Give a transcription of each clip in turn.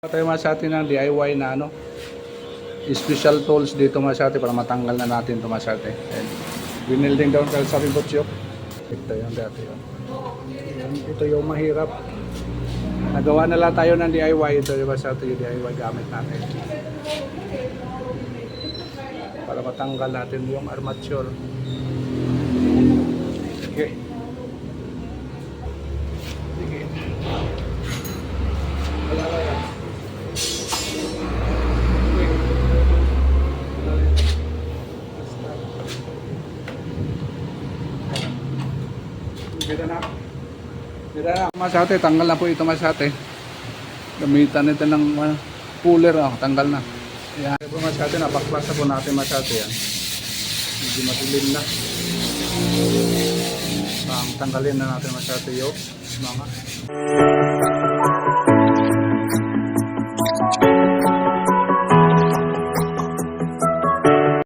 tayo mga sa atin ng DIY na ano special tools dito mga sa atin para matanggal na natin ito mga sa atin Ayan. winilding down tayo sa ribotsyo ito yung dati yun. Ito yung mahirap. Nagawa na lang tayo ng DIY ito mga sa atin yung DIY gamit natin. Para matanggal natin yung armature. Okay Masate, tanggal na po ito masate. Gamitan nito ng uh, cooler. Oh, tanggal na. Yan. Ito po masate, napaklas na po natin masate yan. Medyo madilim na. Pang tanggalin na natin masate yung mga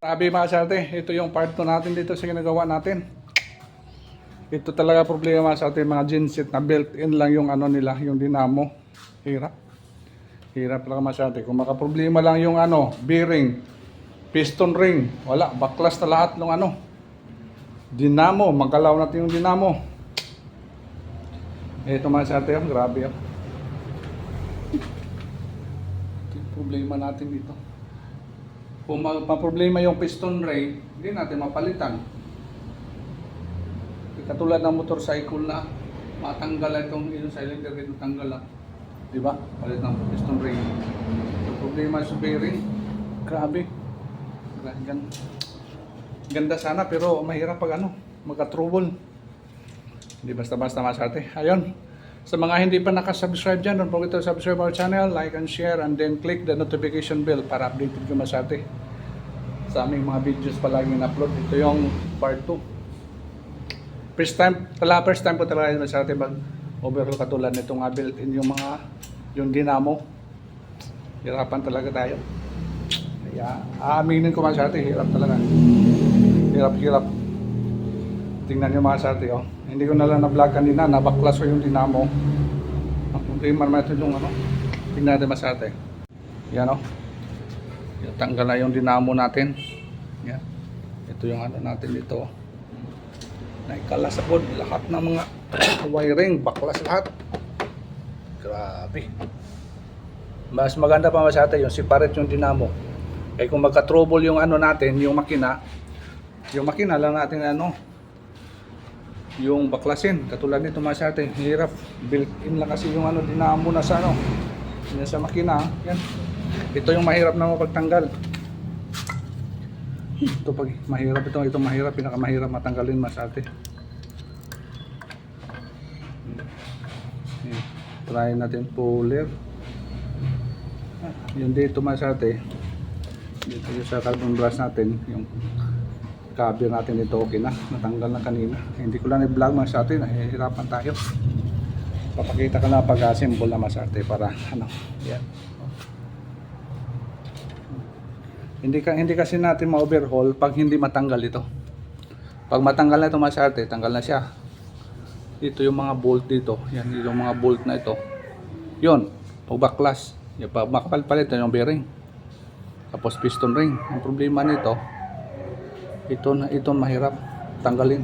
Sabi mga sate, ito yung part 2 natin dito sa ginagawa natin. Ito talaga problema sa ating mga genset na built-in lang yung ano nila, yung dinamo. Hirap. Hirap lang sate. Kung makaproblema lang yung ano, bearing, piston ring, wala, baklas na lahat ng ano. Dinamo, magkalaw natin yung dinamo. Ito mga sate, oh, grabe oh. Ito yung problema natin dito. Kung ma- ma-problema yung piston ring, hindi natin mapalitan. Katulad ng motorcycle na matanggal itong yung cylinder rin tanggal lang. Di ba? Palit ng piston ring. Yung problema sa bearing, grabe. Gra- gan- Ganda sana pero mahirap pag ano, magka-trouble. Hindi basta-basta masate. Ayun. Sa mga hindi pa nakasubscribe dyan, don't forget to subscribe our channel, like and share, and then click the notification bell para updated ka masate sa aming mga videos palagi na-upload. Ito yung part 2. First time, pala first time ko talaga yun sa atin mag overhaul katulad nitong uh, built-in yung mga yung dinamo. Hirapan talaga tayo. Kaya aaminin ko mga sa atin, hirap talaga. Hirap-hirap. Tingnan nyo mga sa atin, oh. Hindi ko na lang na-vlog kanina, nabaklas ko yung dinamo. Hindi man ito yung ano. Tingnan natin mga sa atin. Yan oh. Tanggal na yung dinamo natin. Yan. Ito yung ano natin dito. Naikalas ako lahat ng mga wiring, baklas lahat. Grabe. Mas maganda pa masyado yung separate yung dinamo. Eh kung magka-trouble yung ano natin, yung makina, yung makina lang natin ano, yung baklasin. Katulad nito masyado, hirap. Built-in lang kasi yung ano, dinamo na sa ano, yan sa makina. Yan. Ito yung mahirap na mapagtanggal. Ito pag mahirap ito, ito mahirap, pinakamahirap matanggalin masate. Ayan. Try natin puller. Ah, Yung dito masate. Dito yung sa carbon brush natin, yung cover natin ito okay na, natanggal na kanina. Hindi ko lang i-vlog masate, nahihirapan tayo. Papakita ko na pag-assemble na masate para ano, yan. Hindi ka hindi kasi natin ma-overhaul pag hindi matanggal ito. Pag matanggal na ito masarte, tanggal na siya. Ito yung mga bolt dito. Yan yung mga bolt na ito. Yun, pag baklas. Yung pag makapalpalit yung bearing. Tapos piston ring. Ang problema nito, ito na ito mahirap tanggalin.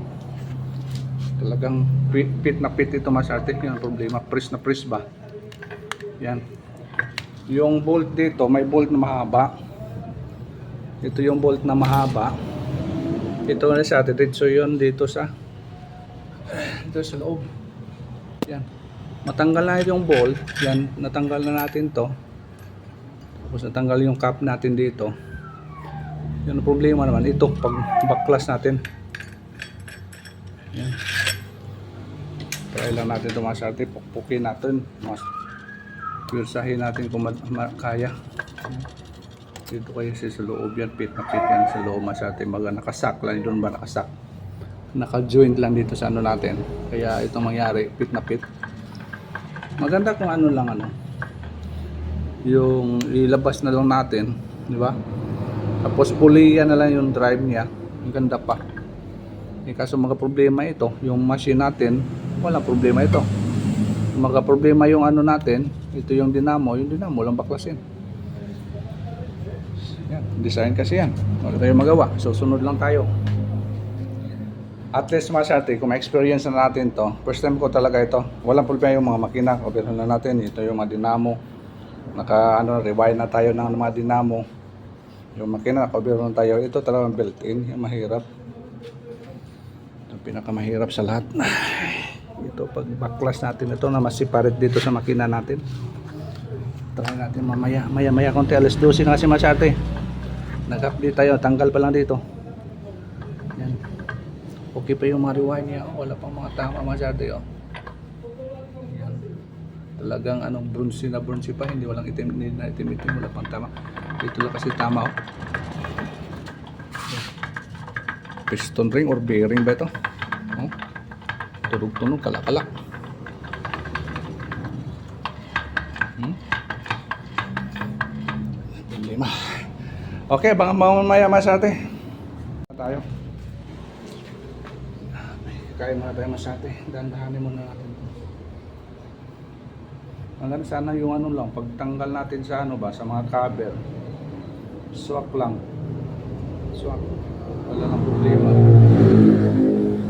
Talagang pit, pit na pit ito masarte. Yung problema, press na press ba? Yan. Yung bolt dito, may bolt na mahaba. Ito yung bolt na mahaba. Ito na sa atin. So yun dito sa dito sa loob. Yan. Matanggal na yung bolt. Yan. Natanggal na natin to. Tapos natanggal yung cap natin dito. Yan ang problema naman. Ito. Pag backlas natin. Yan. Try lang natin ito mga. Pukpukin natin. Mas pursahin natin kung kaya. Dito kayo sa sa loob yan, pit na pit yan sa loob masyate. Mga nakasak lang, doon ba nakasak? Naka-joint lang dito sa ano natin. Kaya ito mangyari, pit na pit. Maganda kung ano lang ano. Yung ilabas na lang natin, di ba? Tapos pulihan na lang yung drive niya. Ang ganda pa. Eh, kaso mga problema ito, yung machine natin, walang problema ito. Mga problema yung ano natin, Ito yung dinamo, yung dinamo lang baklasin. Yan, design kasi yan. Wala tayong magawa. Susunod lang tayo. At least masyate, kung ma-experience na natin to, first time ko talaga ito. Walang problema yung mga makina, overhaul na natin. Ito yung mga dinamo. Naka, ano, rewind na tayo ng mga dinamo. Yung makina, naka-overhaul na tayo. Ito talagang built-in, yung mahirap. Ito pinakamahirap sa lahat. Ito, pag backclass natin ito na mas-separate dito sa makina natin. Try natin mamaya. Maya-maya konti, alas 12 na kasi masyate. Nag-update tayo, tanggal pa lang dito. Yan. Okay pa yung mga rewind niya. Wala pang mga tama masyado oh. Yan. Talagang anong bronze na bronze pa. Hindi walang itim na itim itim. Wala pang tama. Dito lang kasi tama oh. Piston ring or bearing ba ito? Oh. Tunog-tunog, kalak-kalak. Hmm? Okay, baka mamaya masate. Tayo. Kain muna tayo masate. Dandahanin muna natin. Hanggang sana yung ano lang, pagtanggal natin sa ano ba, sa mga cover. Swak lang. Swak. Wala nang problema.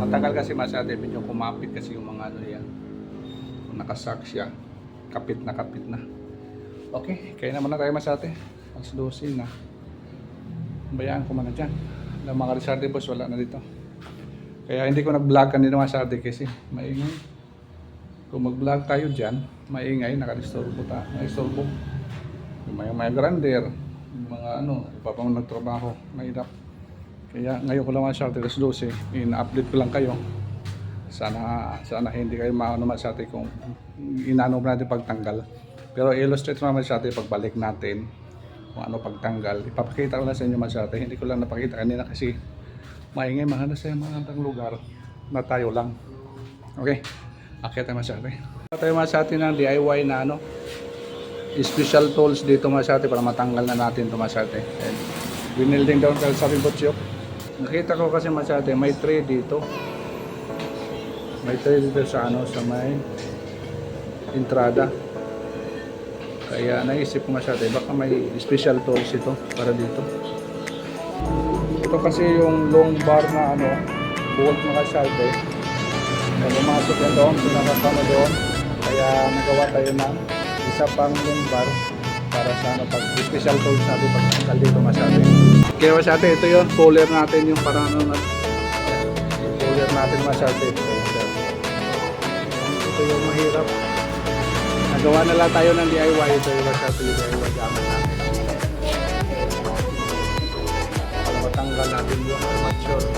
Matagal kasi masate, medyo kumapit kasi yung mga ano yan. Kung nakasak siya, kapit na kapit na. Okay, kaya naman na tayo masate. Alas 12 na. Bayaan ko muna dyan. Ang mga Rizarte boss, wala na dito. Kaya hindi ko nag-vlog kanina mga Rizarte kasi maingay. Kung mag-vlog tayo dyan, maingay, naka-disturbo ta. Nakisturbo. Yung mga, mga grander, yung mga ano, iba pang nagtrabaho, mahirap. Kaya ngayon ko lang mga Rizarte, alas 12, in-update ko lang kayo. Sana sana hindi kayo maano naman sa atin kung inano natin pagtanggal. Pero illustrate naman sa pagbalik natin kung ano pagtanggal. Ipapakita ko lang sa inyo masyado. Hindi ko lang napakita kanina kasi maingay mga sa mga lugar na tayo lang. Okay? Akit tayo masyado. Tayo masyado ng DIY na ano special tools dito masyado para matanggal na natin ito masyado. And winilding down sa sabi botsyo. Nakita ko kasi masyado may tray dito. May tray dito sa ano sa may entrada. Kaya naisip ko masyado, eh, baka may special tools ito para dito. Ito kasi yung long bar na ano, bolt na kasyalde. Na pumasok yan doon, pinakasama doon. Kaya nagawa tayo ng isa pang long bar para sa ano, pag special tools natin pag tanggal dito masyado. Kaya masyado, ito yun, puller natin yung parang ano puller natin masyado. Ito yung mahirap. Nagawa na lang tayo ng DIY. Ito yung masyado yung DIY gamit natin. Matanggal natin yung armature.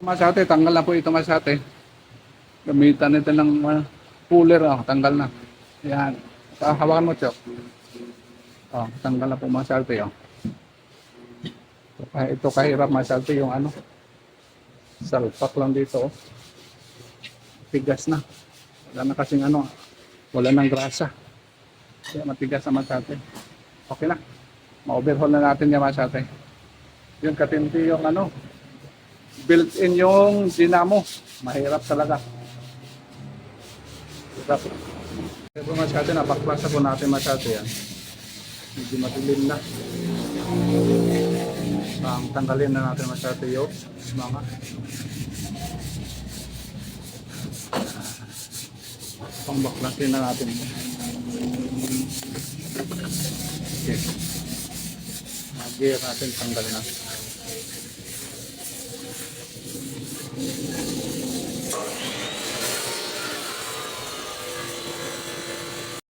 Masate, tanggal na po ito masate. Gamitan nito ng uh, puller, oh, tanggal na. Yan. Ah, hawakan mo, Chok. Oh, tanggal na po masate, oh. Ito, ito kahirap masate yung ano. Salpak lang dito, oh. Tigas na. Wala na kasing ano, wala nang grasa. Kaya matigas na masate. Okay na. Ma-overhaul na natin yung masate. Yung katinti yung ano, built-in yung dinamo. Mahirap talaga. Sarap. Kaya po masyado na, baklasa po natin masyado yan. Medyo madilim na. Ang tanggalin na natin masyado yung mga pangbaklasin na natin. Okay. Mag-gear natin tanggalin na.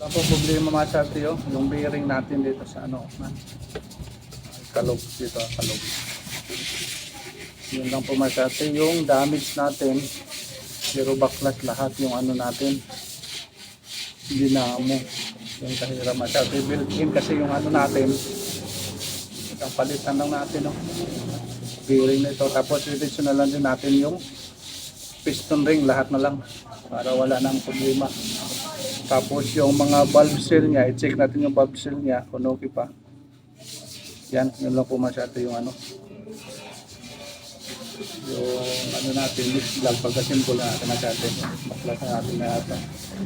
Po problema masyado yun. Yung bearing natin dito sa ano, na kalog dito, kalog. Yun lang po masyado. Yung damage natin, zero backlash lahat yung ano natin. Dinamo. Yung kahira masyado. Built-in kasi yung ano natin. Ang palitan lang natin, no. Bearing na ito. Tapos, i na lang din natin yung piston ring, lahat na lang. Para wala nang problema. Tapos yung mga valve seal niya, i-check natin yung valve seal niya kung okay pa. Yan, yun lang po masyado yung ano. Yung ano natin, mix vlog, pagka-symbol na natin masyado. Baklas na natin na ata.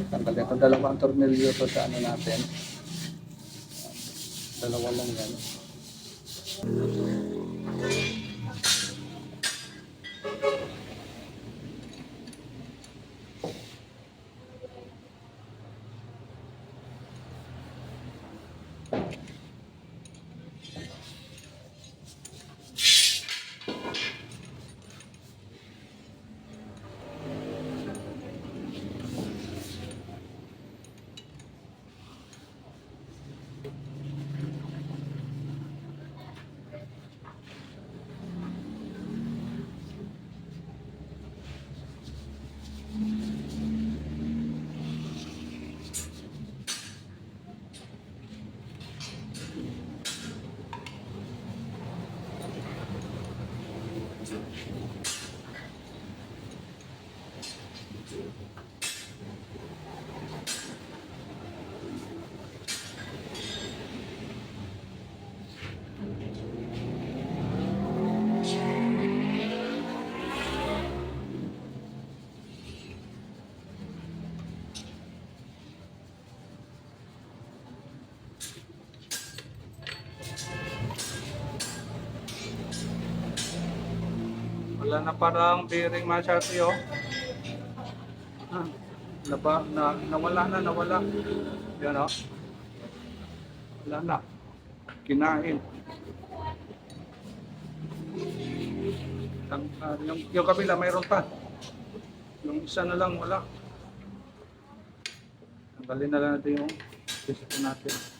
Tanggal ito. Dalawang tornilyo to sa ano natin. Dalawa lang yan. Wala na parang bearing masyado yun. Ah, naba, na, nawala na, nawala. Yan o. Wala na. Kinain. Ang, ah, yung, yung kabila mayroon pa. Yung isa na lang wala. Tanggalin na lang natin yung gusto natin.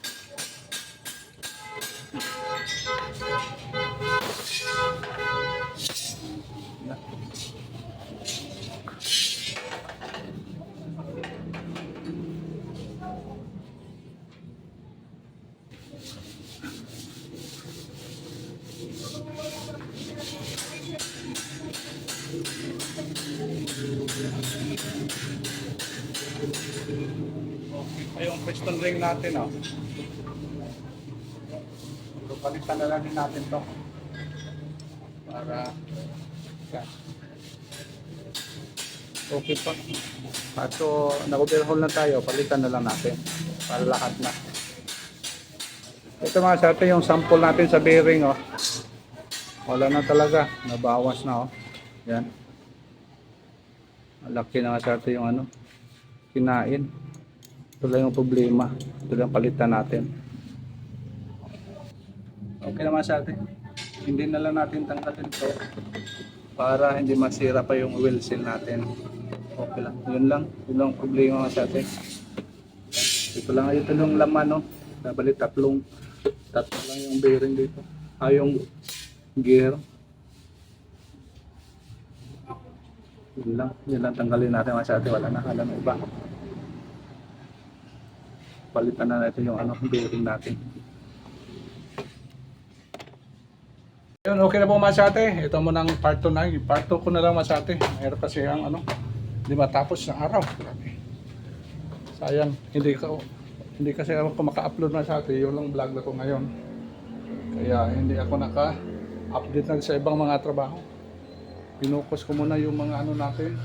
Okay, yung piston ring natin, oh. So, palitan na lang natin to. Para, yan. Okay pa. Kaso, nag-overhaul na tayo, palitan na lang natin. Para lahat na. Ito mga sa yung sample natin sa bearing, oh. Wala na talaga, nabawas na, oh. Yan. Malaki na atin yung ano, kinain. Ito lang yung problema. Ito lang palitan natin. Okay naman atin. Hindi na lang natin tanggalin to para hindi masira pa yung wheel seal natin. Okay lang. Yun lang. Yun lang ang problema atin. Ito lang. Ito yung laman, no? Nabali tatlong tatlo lang yung bearing dito. Ah, yung gear. Yun lang. Yun lang tanggalin natin mga sa atin. Wala na. Alam iba. Palitan na natin yung ano, bearing natin. Yun, okay na po masate. Ito mo ng part 2 na. Part 2 ko na lang masate. Mayroon kasi ang ano, hindi matapos ng araw. Sayang, hindi ko hindi kasi ako maka-upload masate. Yun lang vlog na ko ngayon. Kaya hindi ako naka-update na sa ibang mga trabaho. Pinukus ko muna yung mga ano natin.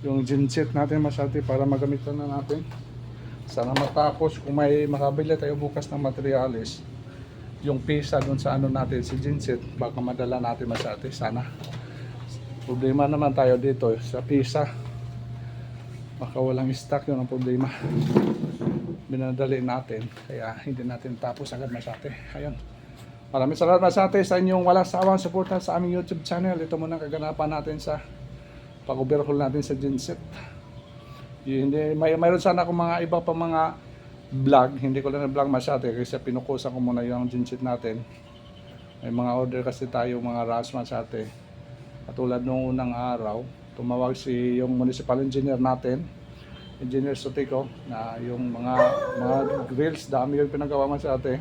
yung genset natin masyati para magamitan na natin. Sana matapos. Kung may makabili tayo bukas ng materialis yung pisa dun sa ano natin si genset baka madala natin masyati sana. Problema naman tayo dito sa pisa. Baka walang stock yun ang problema. Binadali natin kaya hindi natin tapos agad masyati ayun maraming salamat masyati sa inyong walang sawang suporta sa aming youtube channel. Ito muna ang kaganapan natin sa pag-overhaul natin sa genset. Hindi may mayroon sana akong mga iba pa mga vlog. Hindi ko lang na-vlog masyado eh, kasi pinukusan ko muna yung genset natin. May mga order kasi tayo mga rasma sa ate katulad nung unang araw tumawag si yung municipal engineer natin engineer Sotico na yung mga mga grills dami yung pinagawa man sa ate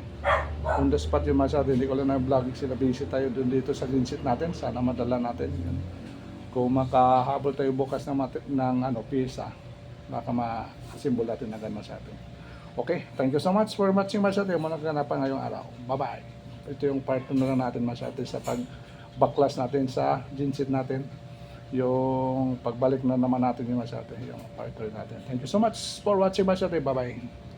on the spot yung mga sa hindi ko lang na-vlog sila busy tayo dun dito sa genset natin sana madala natin yun kung makahabol tayo bukas ng, ng ano, pisa, baka ma-symbol natin agad sa atin. Okay, thank you so much for watching Masate. Yung mga ngayong araw. Bye-bye. Ito yung part na lang natin Masate sa pag-backlash natin sa genset natin. Yung pagbalik na naman natin yung Masate. Yung part 3 natin. Thank you so much for watching Masate. Bye-bye.